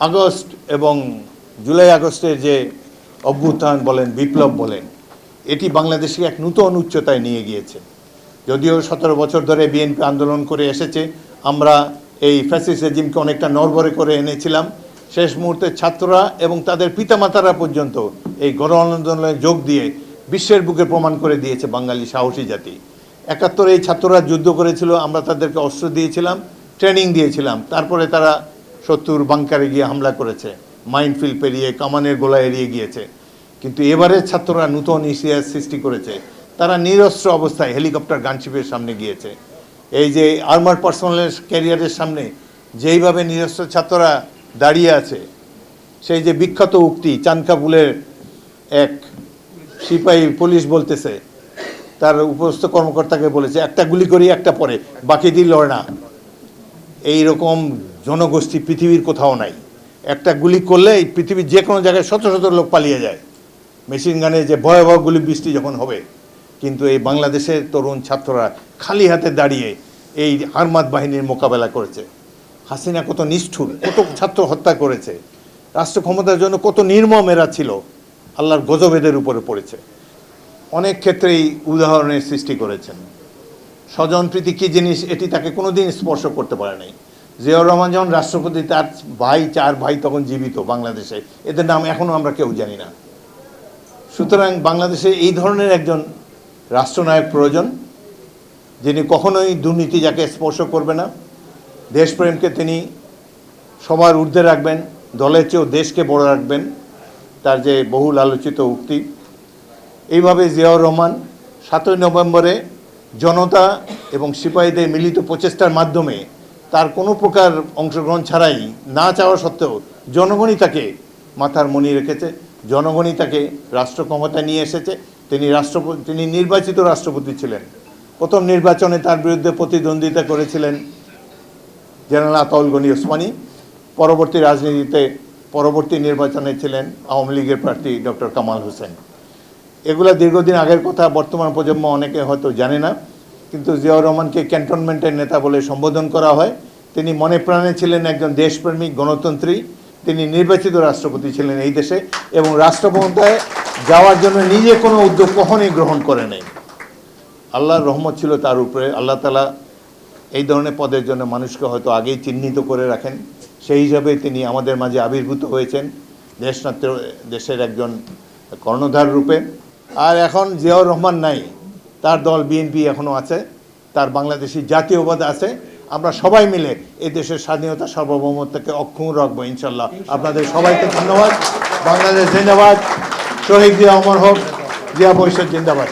August এবং জুলাই আগস্টের যে অভ্যুত্থান বলেন, বিপ্লব বলেন, এটি বাংলাদেশকে এক নূতন উচ্চতায় নিয়ে গিয়েছে। যদিও সতেরো বছর ধরে বিএনপি আন্দোলন করে এসেছে, আমরা এই ফ্যাসিস রেজিমকে অনেকটা নরবরে করে এনেছিলাম। শেষ মুহূর্তে ছাত্ররা এবং তাদের পিতামাতারা পর্যন্ত এই গণ আন্দোলনে যোগ দিয়ে বিশ্বের বুকে প্রমাণ করে দিয়েছে বাঙালি সাহসী জাতি। একাত্তরে এই ছাত্ররা যুদ্ধ করেছিল, আমরা তাদেরকে অস্ত্র দিয়েছিলাম ট্রেনিং দিয়েছিলাম। তারপরে তারা শত্রুর বাংকারে গিয়ে হামলা করেছে। মাইনফিল্ড পেরিয়ে কামানের গোলা এড়িয়ে গিয়েছে। কিন্তু এবারে ছাত্ররা নূতন ইতিহাস সৃষ্টি করেছে। তারা নিরস্ত্র অবস্থায় হেলিকপ্টার গানশিপের সামনে গিয়েছে। এই যে আর্মার পার্সোনালের ক্যারিয়ারের সামনে যেইভাবে নিরস্ত্র ছাত্ররা দাঁড়িয়ে আছে, সেই যে বিখ্যাত উক্তি চানকাপুলের এক সিপাহী পুলিশ বলতেছে, তার উপস্থ কর্মকর্তাকে বলেছে, একটা গুলি করি, একটা পরে, বাকি দিন লড় না। এই রকম জনগোষ্ঠী পৃথিবীর কোথাও নাই। একটা গুলি করলে পৃথিবীর যে কোনো জায়গায় শত শত লোক পালিয়ে যায়। মেশিন গানে যে ভয়াবহ গুলি বৃষ্টি যখন হবে, কিন্তু এই বাংলাদেশের তরুণ ছাত্ররা খালি হাতে দাঁড়িয়ে এই হারমাত বাহিনীর মোকাবেলা করেছে। হাসিনা কত নিষ্ঠুর, কত ছাত্র হত্যা করেছে। রাষ্ট্র ক্ষমতার জন্য কত নির্মম এরা ছিল, আল্লাহর গজবেদের উপরে পড়েছে। অনেক ক্ষেত্রেই উদাহরণের সৃষ্টি করেছেন। স্বজন প্রীতি কী জিনিস, এটি তাকে কোনোদিন স্পর্শ করতে পারে নাই জিয়াউর রহমান যখন রাষ্ট্রপতি, তার ভাই, চার ভাই তখন জীবিত বাংলাদেশে। এদের নাম এখনও আমরা কেউ জানি না। সুতরাং বাংলাদেশে এই ধরনের একজন রাষ্ট্রনায়ক প্রয়োজন, যিনি কখনোই দুর্নীতি যাকে স্পর্শ করবে না। দেশপ্রেমকে তিনি সবার ঊর্ধ্বে রাখবেন, দলের চেয়েও দেশকে বড় রাখবেন, তার যে বহুল আলোচিত উক্তি। এইভাবে জিয়াউর রহমান সাতই নভেম্বরে জনতা এবং সিপাহীদের মিলিত প্রচেষ্টার মাধ্যমে তার কোনো প্রকার অংশগ্রহণ ছাড়াই না চাওয়া সত্ত্বেও জনগণই তাকে মাথার মনি রেখেছে, জনগণই তাকে রাষ্ট্র ক্ষমতা নিয়ে এসেছে। তিনি রাষ্ট্রপতি তিনি নির্বাচিত রাষ্ট্রপতি ছিলেন। প্রথম নির্বাচনে তার বিরুদ্ধে প্রতিদ্বন্দ্বিতা করেছিলেন জেনারেল আতাউল গনি ওসমানী। পরবর্তী রাজনীতিতে পরবর্তী নির্বাচনে ছিলেন আওয়ামী লীগের প্রার্থী ডক্টর কামাল হোসেন। এগুলা দীর্ঘদিন আগের কথা, বর্তমান প্রজন্ম অনেকে হয়তো জানে না। কিন্তু জিয়াউর রহমানকে ক্যান্টনমেন্টের নেতা বলে সম্বোধন করা হয়। তিনি মনে প্রাণে ছিলেন একজন দেশপ্রেমিক, গণতন্ত্রী। তিনি নির্বাচিত রাষ্ট্রপতি ছিলেন এই দেশে এবং রাষ্ট্রক্ষমতায় যাওয়ার জন্য নিজে কোনো উদ্যোগ কখনই গ্রহণ করে নেই। আল্লাহর রহমত ছিল তার উপরে। আল্লাহ তালা এই ধরনের পদের জন্য মানুষকে হয়তো আগেই চিহ্নিত করে রাখেন। সেই হিসাবে তিনি আমাদের মাঝে আবির্ভূত হয়েছেন। দেশনাত্র দেশের একজন কর্ণধার রূপে। আর এখন জিয়াউর রহমান নাই। তার দল বিএনপি এখনও আছে, তার বাংলাদেশি জাতীয়বাদ আছে। আমরা সবাই মিলে এ দেশের স্বাধীনতা সার্বভৌমত্বকে অক্ষুণ রাখব, ইনশাল্লাহ। আপনাদের সবাইকে ধন্যবাদ। বাংলাদেশ জিন্দাবাদ। শহীদ জিয়া অমর হোক, জিয়া পরিষদ জিন্দাবাদ।